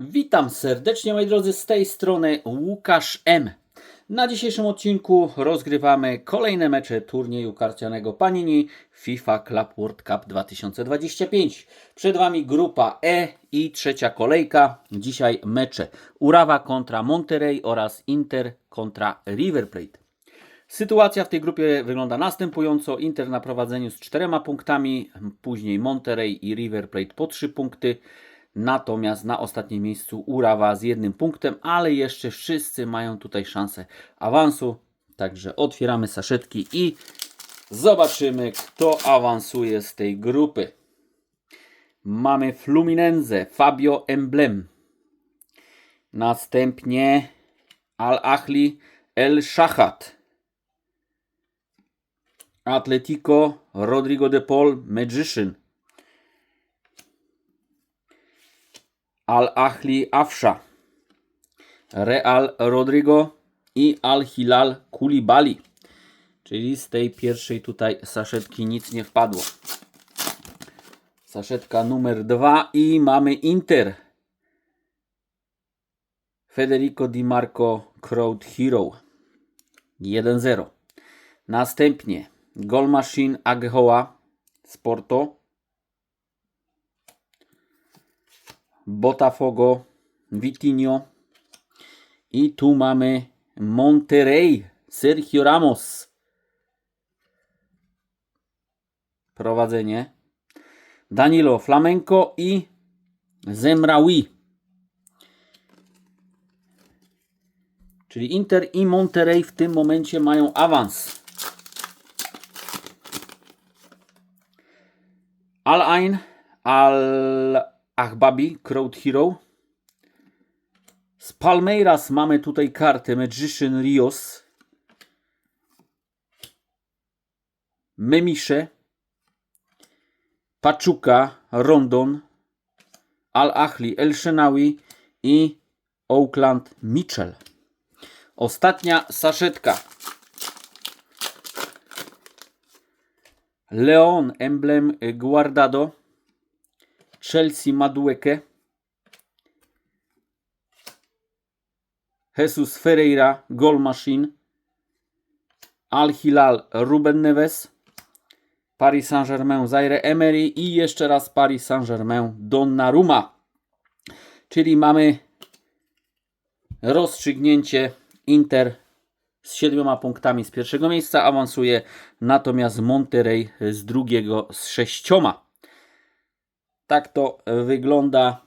Witam serdecznie moi drodzy, z tej strony Łukasz M. Na dzisiejszym odcinku rozgrywamy kolejne mecze turnieju karcianego Panini FIFA Club World Cup 2025. Przed Wami grupa E i trzecia kolejka. Dzisiaj mecze Urawa kontra Monterrey oraz Inter kontra River Plate. Sytuacja w tej grupie wygląda następująco. Inter na prowadzeniu z czterema punktami, później Monterrey i River Plate po trzy punkty. Natomiast na ostatnim miejscu Urawa z jednym punktem, ale jeszcze wszyscy mają tutaj szansę awansu. Także otwieramy saszetki i zobaczymy, kto awansuje z tej grupy. Mamy Fluminense, Fabio Emblem. Następnie Al-Ahli El Shahat. Atletico Rodrigo de Paul Magician. Al-Ahli Afsha, Real Rodrigo i Al-Hilal Kulibali. Czyli z tej pierwszej tutaj saszetki nic nie wpadło. Saszetka numer dwa i mamy Inter. Federico Di Marco Crowd Hero 1-0. Następnie Goal Machine Aghoa z Botafogo, Vitinho i tu mamy Monterrey, Sergio Ramos. Prowadzenie. Danilo Flamenco i Zemraoui. Czyli Inter i Monterrey w tym momencie mają awans. Al-Ain, Al-Ahbabi, Crowd Hero. Z Palmeiras mamy tutaj kartę Magician Rios. Memisze. Pachuca, Rondon. Al-Ahli, El Shenawi i Oakland Mitchell. Ostatnia saszetka. Leon, emblem Guardado. Chelsea Madueke. Jesus Ferreira, Goal Machine. Al Hilal, Ruben Neves. Paris Saint-Germain, Zaire Emery i jeszcze raz Paris Saint-Germain, Donnarumma. Czyli mamy rozstrzygnięcie Inter z siedmioma punktami z pierwszego miejsca awansuje, natomiast Monterrey z drugiego z sześcioma. Tak to wygląda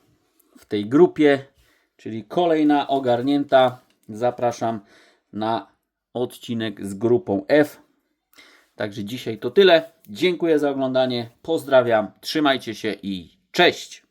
w tej grupie, czyli kolejna ogarnięta. Zapraszam na odcinek z grupą F. Także dzisiaj to tyle. Dziękuję za oglądanie. Pozdrawiam, trzymajcie się i cześć!